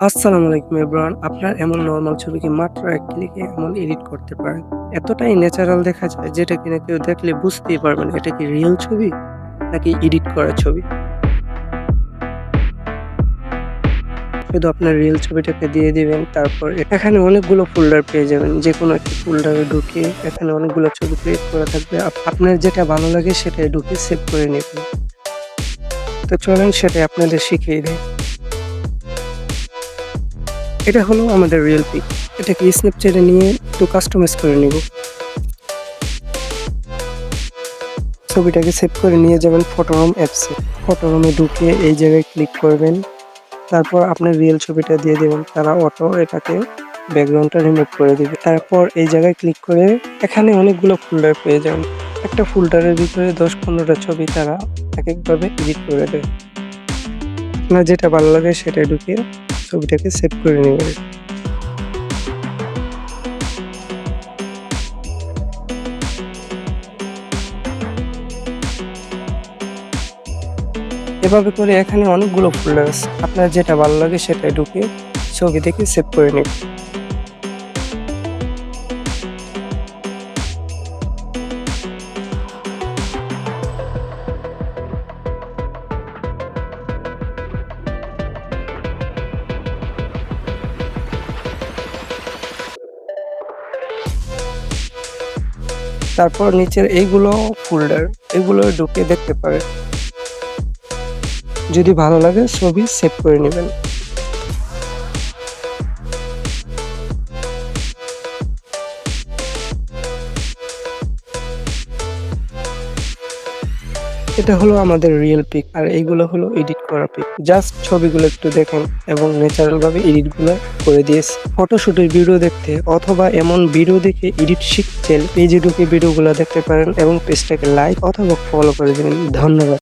আসসালামু আলাইকুম এভরিওয়ান। আপনার এমন নরমাল ছবিকে মাত্র এক ক্লিকে এমন এডিট করতে পারেন। এতটাই ন্যাচারাল দেখা যায় যেটা কিনা কেউ দেখলে বুঝতেই পারবে না, এটা কি রিয়েল ছবি নাকি এডিট করা ছবি? শুধু আপনার রিয়েল ছবিটাকে দিয়ে দিবেন, তারপর এখানে অনেকগুলো ফোল্ডার পেয়ে যাবেন। যে কোনো একটি ফোল্ডারে ঢুকে এখানে অনেকগুলো ছবি ক্রিয়েট করা থাকবে। আপ- আপনার যেটা ভালো লাগে সেটাই ঢুকে সেভ করে নেবেন। তো চলেন সেটাই আপনাদের শিখিয়ে দেয় এটা হলো আমাদের রিয়েল পিক এটাকে স্ন্যাপচ্যাটে নিয়ে একটু কাস্টমাইজ করে নিব। ছবিটাকে সেভ করে নিয়ে যাবেন ফটোরম অ্যাপসে ফটোরমে ঢুকে এই জায়গায় ক্লিক করবেন। তারপর আপনার রিয়েল ছবিটা দিয়ে দেবেন। তারা অটো এটাকে ব্যাকগ্রাউন্ডটা রিমুভ করে দিবে। তারপর এই জায়গায় ক্লিক করে এখানে অনেকগুলো ফোল্ডার পেয়ে যাবেন। একটা ফোল্ডারের ভিতরে দশ পনেরোটা ছবি তারা এক একভাবে এডিট করে দেয়। আপনার যেটা ভালো লাগে সেটা ঢুকে ছবিটাকে সেভ করে নেবেন এভাবে করে এখানে অনেকগুলো ফোল্ডার আছে। আপনার যেটা ভালো লাগে সেটা ঢুকে ছবি থেকে সেভ করে নেবেন তারপর নিচের এইগুলো ফোল্ডার এগুলো ঢুকে দেখতে পারেন। যদি ভালো লাগে ছবি সেভ করে নেবেন। এটা হলো আমাদের রিয়েল পিক আর এইগুলো হলো এডিট করা পিক জাস্ট ছবিগুলো একটু দেখুন এবং ন্যাচারাল ভাবে এডিটগুলো করে দিয়েছি ফটোশুটের ভিডিও দেখতে অথবা এমন ভিডিও দেখে এডিট শিখছেন পেজে ঢুকে ভিডিওগুলো দেখতে পারেন এবং পেজটাকে লাইক অথবা ফলো করে দিবেন। ধন্যবাদ।